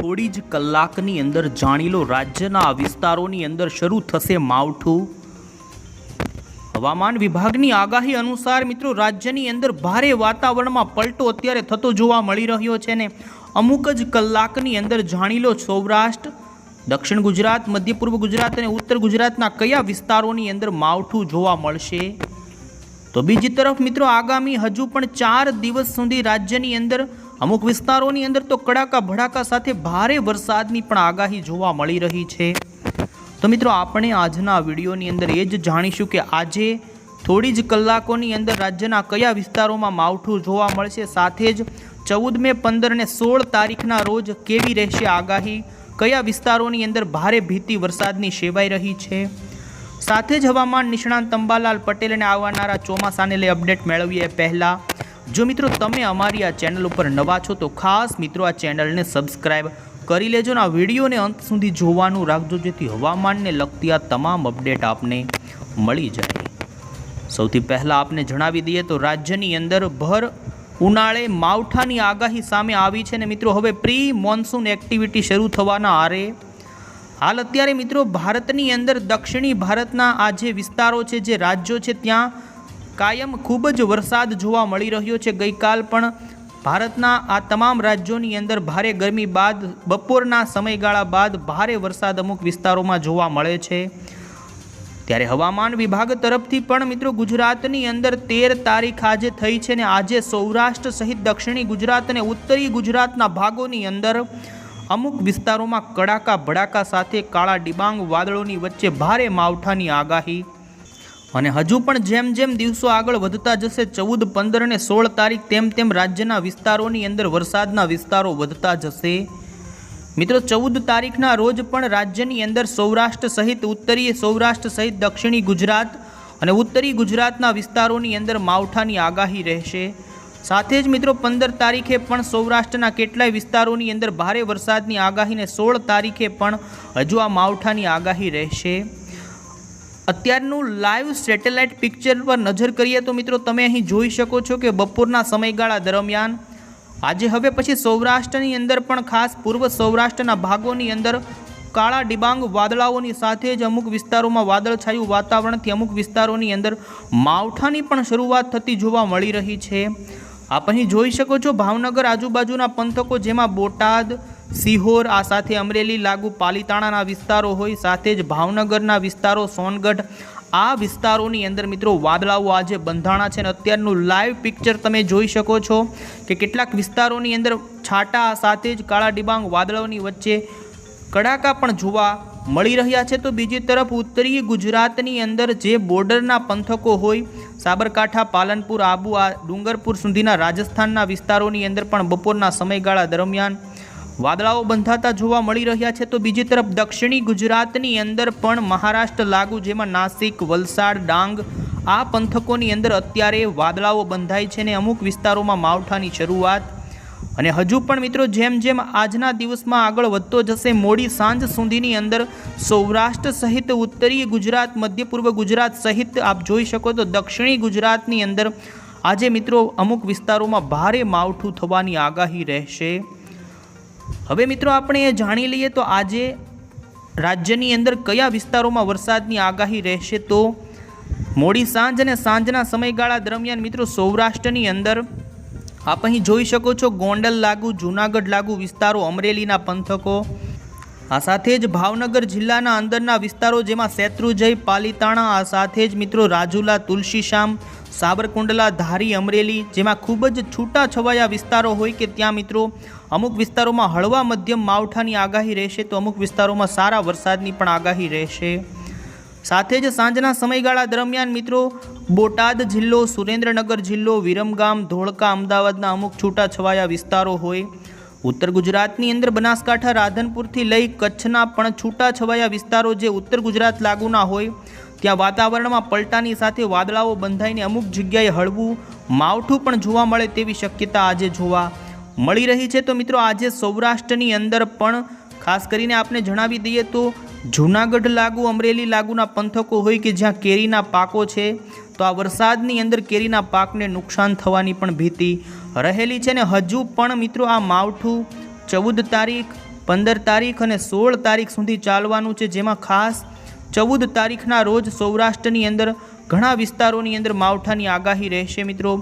થોડી જ કલાકની અંદર જાણી લો, રાજ્યના વિસ્તારોની અંદર શરૂ થશે માવઠું. હવામાન વિભાગની આગાહી અનુસાર મિત્રો, રાજ્યની અંદર ભારે વાતાવરણમાં પલટો અત્યારે થતો જોવા મળી રહ્યો છે ને અમુક જ કલાકની અંદર જાણી લો, સૌરાષ્ટ્ર, દક્ષિણ ગુજરાત મધ્ય પૂર્વ ગુજરાત અને ઉત્તર ગુજરાતના કયા વિસ્તારોની અંદર માવઠું જોવા મળશે? તો બીજી તરફ મિત્રો, આગામી હજુ પણ ચાર દિવસ સુધી રાજ્યની અંદર અમુક વિસ્તારોની અંદર તો કડાકા ભડાકા સાથે ભારે વરસાદની પણ આગાહી જોવા મળી રહી છે. તો મિત્રો, આપણે આજના વિડીયોની અંદર એ જ જાણીશું કે આજે થોડી જ કલાકોની અંદર રાજ્યના કયા વિસ્તારોમાં માવઠું જોવા મળશે, સાથે જ ચૌદ મે પંદર ને સોળ તારીખના રોજ કેવી રહેશે આગાહી, કયા વિસ્તારોની અંદર ભારે ભીતિ વરસાદની સેવાઈ રહી છે. સાથે જ હવામાન નિષ્ણાંત અંબાલાલ પટેલને આવનારા ચોમાસાને લઈ અપડેટ મેળવીએ પહેલાં. જો મિત્રો તમે અમારી આ ચેનલ ઉપર નવા છો તો ખાસ મિત્રો આ ચેનલને સબસ્ક્રાઈબ કરી લેજો અને આ વિડીયોને અંત સુધી જોવાનું રાખજો જેથી હવામાનને લગતી આ તમામ અપડેટ આપને મળી જાય. સૌથી પહેલાં આપને જણાવી દઈએ તો રાજ્યની અંદર ભર ઉનાળે માવઠાની આગાહી સામે આવી છે ને મિત્રો, હવે પ્રી મોન્સૂન એક્ટિવિટી શરૂ થવાના આરે હાલ અત્યારે મિત્રો ભારતની અંદર દક્ષિણી ભારતના આ જે વિસ્તારો છે, જે રાજ્યો છે, ત્યાં કાયમ ખૂબ જ વરસાદ જોવા મળી રહ્યો છે. ગઈકાલ પણ ભારતના આ તમામ રાજ્યોની અંદર ભારે ગરમી બાદ, બપોરના સમયગાળા બાદ ભારે વરસાદ અમુક વિસ્તારોમાં જોવા મળે છે. ત્યારે હવામાન વિભાગ તરફથી પણ મિત્રો ગુજરાતની અંદર તેર તારીખ આજે થઈ છે ને આજે સૌરાષ્ટ્ર સહિત દક્ષિણી ગુજરાત અને ઉત્તરી ગુજરાતના ભાગોની અંદર અમુક વિસ્તારોમાં કડાકા ભડાકા સાથે કાળા ડિબાંગ વાદળોની વચ્ચે ભારે માવઠાની આગાહી. અને હજુ પણ જેમ જેમ દિવસો આગળ વધતા જશે, ચૌદ, પંદર અને સોળ તારીખ તેમ તેમ રાજ્યના વિસ્તારોની અંદર વરસાદના વિસ્તારો વધતા જશે. મિત્રો, ચૌદ તારીખના રોજ પણ રાજ્યની અંદર સૌરાષ્ટ્ર સહિત, ઉત્તરીય સૌરાષ્ટ્ર સહિત, દક્ષિણી ગુજરાત અને ઉત્તરી ગુજરાતના વિસ્તારોની અંદર માવઠાની આગાહી રહેશે. સાથે જ મિત્રો પંદર તારીખે પણ સૌરાષ્ટ્રના કેટલાય વિસ્તારોની અંદર ભારે વરસાદની આગાહીને સોળ તારીખે પણ હજુ આ માવઠાની આગાહી રહેશે. અત્યારનું લાઈવ સેટેલાઇટ પિક્ચર પર નજર કરીએ તો મિત્રો તમે અહીં જોઈ શકો છો કે બપોરના સમયગાળા દરમિયાન આજે હવે પછી સૌરાષ્ટ્રની અંદર પણ ખાસ પૂર્વ સૌરાષ્ટ્રના ભાગોની અંદર કાળા ડિબાંગ વાદળાઓની સાથે જ અમુક વિસ્તારોમાં વાદળછાયું વાતાવરણથી અમુક વિસ્તારોની અંદર માવઠાની પણ શરૂઆત થતી જોવા મળી રહી છે. આપ અહીં જોઈ શકો છો ભાવનગર આજુબાજુના પંથકો જેમાં બોટાદ, સિહોર, આ સાથે અમરેલી લાગુ પાલીતાણાના વિસ્તારો હોય, સાથે જ ભાવનગરના વિસ્તારો, સોનગઢ, આ વિસ્તારોની અંદર મિત્રો વાદળાઓ આજે બંધાણા છે અને અત્યારનું લાઈવ પિક્ચર તમે જોઈ શકો છો કે કેટલાક વિસ્તારોની અંદર છાટા, સાથે જ કાળા ડિબાંગ વાદળાઓની વચ્ચે કડાકા પણ જોવા મળી રહ્યા છે તો બીજી તરફ ઉત્તરીય ગુજરાતની અંદર જે બોર્ડરના પંથકો હોય, સાબરકાંઠા, પાલનપુર, આબુ, આ ડુંગરપુર સુધીના રાજસ્થાનના વિસ્તારોની અંદર પણ બપોરના સમયગાળા દરમિયાન વાદળાઓ બંધાતા જોવા મળી રહ્યા છે. તો બીજી તરફ દક્ષિણી ગુજરાતની અંદર પણ મહારાષ્ટ્ર લાગુ, જેમાં નાસિક, વલસાડ, ડાંગ આ પંથકોની અંદર અત્યારે વાદળાઓ બંધાય છે ને અમુક વિસ્તારોમાં માવઠાની શરૂઆત અને હજુ પણ મિત્રો જેમ જેમ આજના દિવસમાં આગળ વધતો જશે, મોડી સાંજ સુધીની અંદર સૌરાષ્ટ્ર સહિત ઉત્તરીય ગુજરાત, મધ્ય પૂર્વ ગુજરાત સહિત આપ જોઈ શકો તો દક્ષિણી ગુજરાતની અંદર આજે મિત્રો અમુક વિસ્તારોમાં ભારે માવઠું થવાની આગાહી રહેશે. હવે મિત્રો આપણે એ જાણી લઈએ તો આજે રાજ્યની અંદર કયા વિસ્તારોમાં વરસાદની આગાહી રહેશે તો મોડી સાંજ અને સાંજના સમયગાળા દરમિયાન મિત્રો સૌરાષ્ટ્રની અંદર આપ અહીં જોઈ શકો છો ગોંડલ લાગુ, જૂનાગઢ લાગુ વિસ્તારો, અમરેલીના પંથકો. આ સાથે જ ભાવનગર જિલ્લાના અંદરના વિસ્તારો જેમાં શેત્રુજય, પાલીતાણા, આ સાથે જ મિત્રો રાજુલા તુલસીશ્યામ સાબરકુંડલા, ધારી, અમરેલી જેમાં ખૂબ જ છૂટા છવાયા વિસ્તારો હોય કે ત્યાં મિત્રો અમુક વિસ્તારોમાં હળવા મધ્યમ માવઠાની આગાહી રહેશે તો અમુક વિસ્તારોમાં સારા વરસાદની પણ આગાહી રહેશે. સાથે જ સાંજના સમયગાળા દરમિયાન મિત્રો, બોટાદ જિલ્લો, સુરેન્દ્રનગર જિલ્લો, વિરમગામ, ધોળકા, અમદાવાદના અમુક છૂટાછવાયા વિસ્તારો હોય. ઉત્તર ગુજરાતની અંદર બનાસકાંઠા, રાધનપુરથી લઈ કચ્છના પણ છૂટાછવાયા વિસ્તારો જે ઉત્તર ગુજરાત લાગુના હોય, ત્યાં વાતાવરણમાં પલટાની સાથે વાદળાઓ બંધાઈને અમુક જગ્યાએ હળવું, માવઠું પણ જોવા મળે તેવી શક્યતા આજે જોવા મળી રહી છે. તો મિત્રો, આજે સૌરાષ્ટ્રની અંદર પણ ખાસ કરીને આપણે જણાવી દઈએ તો જૂનાગઢ લાગુ, અમરેલી લાગુના પંથકો હોય કે જ્યાં કેરીના પાકો છે, તો આ વરસાદની અંદર કેરીના પાકને નુકસાન થવાની પણ ભીતિ રહેલી છે. ને હજુ પણ મિત્રો આ માવઠું ચૌદ તારીખ, પંદર તારીખ અને સોળ તારીખ સુધી ચાલવાનું છે, જેમાં ખાસ ચૌદ તારીખના રોજ સૌરાષ્ટ્રની અંદર ઘણા વિસ્તારોની અંદર માવઠાની આગાહી રહેશે મિત્રો.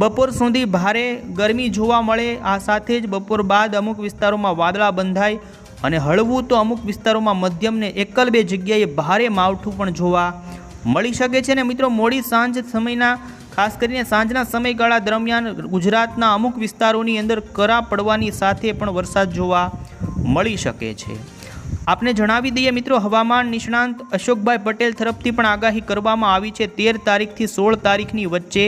બપોર સુધી ભારે ગરમી જોવા મળે, આ સાથે જ બપોર બાદ અમુક વિસ્તારોમાં વાદળા બંધાય અને હળવું તો અમુક વિસ્તારોમાં મધ્યમને એકલ બે જગ્યાએ ભારે માવઠું પણ જોવા મળી શકે છે. ને મિત્રો, મોડી સાંજ સમયના, ખાસ કરીને સાંજના સમયગાળા દરમિયાન ગુજરાતના અમુક વિસ્તારોની અંદર કરા પડવાની સાથે પણ વરસાદ જોવા મળી શકે છે. આપને જણાવી દઈએ મિત્રો, હવામાન નિષ્ણાંત અશોકભાઈ પટેલ તરફથી પણ આગાહી કરવામાં આવી છે. તેર તારીખથી સોળ તારીખની વચ્ચે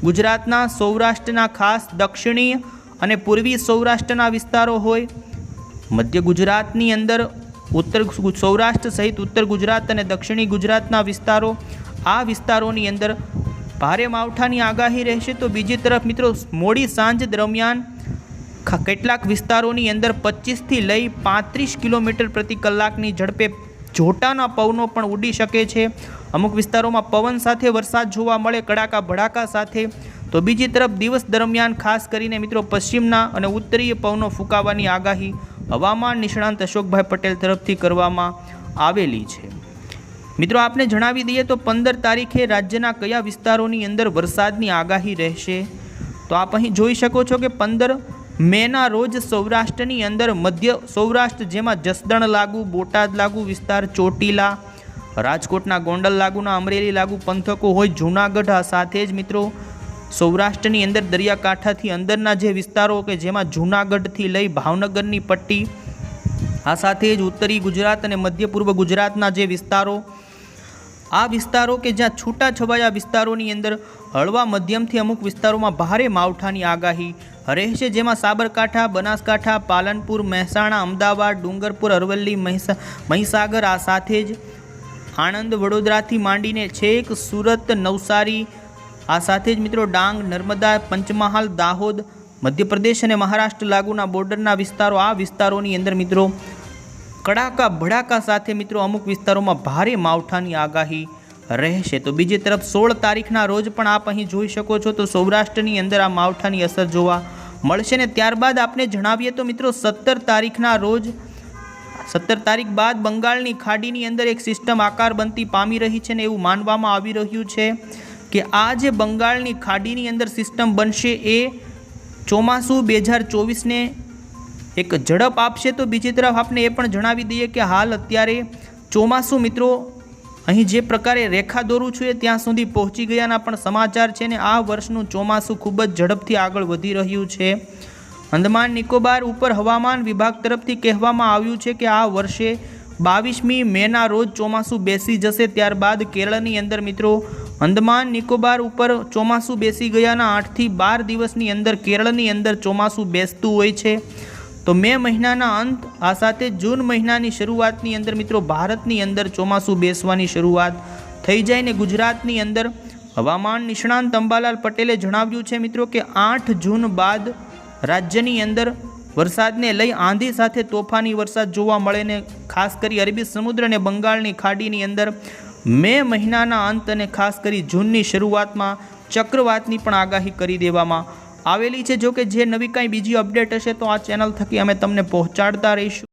ગુજરાતના સૌરાષ્ટ્રના ખાસ દક્ષિણીય અને પૂર્વી સૌરાષ્ટ્રના વિસ્તારો હોય મધ્ય ગુજરાતની અંદર ઉત્તર સૌરાષ્ટ્ર સહિત ઉત્તર ગુજરાત અને દક્ષિણી ગુજરાતના વિસ્તારો, આ વિસ્તારોની અંદર ભારે માવઠાની આગાહી રહેશે. તો બીજી તરફ મિત્રો, મોડી સાંજ દરમિયાન કેટલાક વિસ્તારોની અંદર પચીસથી લઈ પાંત્રીસ કિલોમીટર પ્રતિ કલાકની ઝડપે જોટાના પવનો પણ ઉડી શકે છે. અમુક વિસ્તારોમાં પવન સાથે વરસાદ જોવા મળે, કડાકા ભડાકા સાથે. તો બીજી તરફ દિવસ દરમિયાન ખાસ કરીને મિત્રો, પશ્ચિમના અને ઉત્તરીય પવનો ફૂંકાવાની આગાહી હવામાન નિષ્ણાંત અશોકભાઈ પટેલ તરફથી કરવામાં આવેલી છે. મિત્રો, આપને જણાવી દઈએ તો પંદર તારીખે રાજ્યના કયા વિસ્તારોની અંદર વરસાદની આગાહી રહેશે? તો આપ અહીં જોઈ શકો છો કે પંદર મેના રોજ સૌરાષ્ટ્રની અંદર મધ્ય સૌરાષ્ટ્ર જેમાં જસદણ લાગુ, બોટાદ લાગુ વિસ્તાર, ચોટીલા, રાજકોટના ગોંડલ લાગુના અમરેલી લાગુ પંથકો હોય, જૂનાગઢ સાથે જ મિત્રો સૌરાષ્ટ્રની અંદર દરિયાકાંઠાથી અંદરના જે વિસ્તારો કે જેમાં જૂનાગઢથી લઈ ભાવનગરની પટ્ટી, આ સાથે જ ઉત્તરી ગુજરાત અને મધ્ય પૂર્વ ગુજરાતના જે વિસ્તારો, આ વિસ્તારો કે જ્યાં છૂટાછવાયા વિસ્તારોની અંદર હળવા મધ્યમથી અમુક વિસ્તારોમાં ભારે માવઠાની આગાહી, રહેશે જેમાં સાબરકાંઠા, બનાસકાંઠા, પાલનપુર, મહેસાણા, અમદાવાદ, ડુંગરપુર, અરવલ્લી, મહીસા, મહીસાગર, આ સાથે જ આણંદ, વડોદરાથી માંડીને છેક સુરત, નવસારી આ સાથે જ મિત્રો ડાંગ, નર્મદા, પંચમહાલ, દાહોદ, મધ્યપ્રદેશ અને મહારાષ્ટ્ર લાગુના બોર્ડરના વિસ્તારો, આ વિસ્તારોની અંદર મિત્રો કડાકા ભડાકા સાથે મિત્રો અમુક વિસ્તારોમાં ભારે માવઠાની આગાહી રહેશે. તો બીજી તરફ સોળ તારીખના રોજ પણ આપ અહીં જોઈ શકો છો, તો સૌરાષ્ટ્રની અંદર આ માવઠાની અસર જોવા મળશે ને ત્યારબાદ આપને જણાવીએ તો મિત્રો સત્તર તારીખના રોજ, સત્તર તારીખ બાદ બંગાળની ખાડીની અંદર એક સિસ્ટમ આકાર બનતી પામી રહી છે ને એવું માનવામાં આવી રહ્યું છે. કે આ જે બંગાળની ખાડીની અંદર સિસ્ટમ બનશે એ ચોમાસું બે હજાર ચોવીસને એક ઝડપ આપશે. તો બીજી તરફ આપણે એ પણ જણાવી દઈએ કે હાલ અત્યારે ચોમાસું મિત્રો અહીં જે પ્રકારે રેખા દોરું છું એ ત્યાં સુધી પહોંચી ગયાના પણ સમાચાર છે ને આ વર્ષનું ચોમાસું ખૂબ જ ઝડપથી આગળ વધી રહ્યું છે. અંદમાન નિકોબાર ઉપર હવામાન વિભાગ તરફથી કહેવામાં આવ્યું છે કે આ વર્ષે બાવીસમી મેના રોજ ચોમાસું બેસી જશે. ત્યારબાદ કેરળની અંદર મિત્રો અંદમાન નિકોબાર ઉપર ચોમાસું બેસી ગયાના આઠથી બાર દિવસની અંદર કેરળની અંદર ચોમાસું બેસતું હોય છે. તો મે મહિનાના અંત, આ સાથે જૂન મહિનાની શરૂઆતની અંદર મિત્રો ભારતની અંદર ચોમાસું બેસવાની શરૂઆત થઈ જાય ને ગુજરાતની અંદર હવામાન નિષ્ણાંત અંબાલાલ પટેલે જણાવ્યું છે મિત્રો કે આઠ જૂન બાદ રાજ્યની અંદર વરસાદને લઈ આંધી સાથે તોફાની વરસાદ જોવા મળે ને ખાસ કરી અરબી સમુદ્ર અને બંગાળની ખાડીની અંદર મે મહિનાના અંત અને ખાસ કરી જૂનની શરૂઆતમાં ચક્રવાતની પણ આગાહી કરી દેવામાં આવેલી છે. જો કે જે નવી કાંઈ બીજી અપડેટ હશે તો આ ચેનલ થકી અમે તમને પહોંચાડતા રહીશું.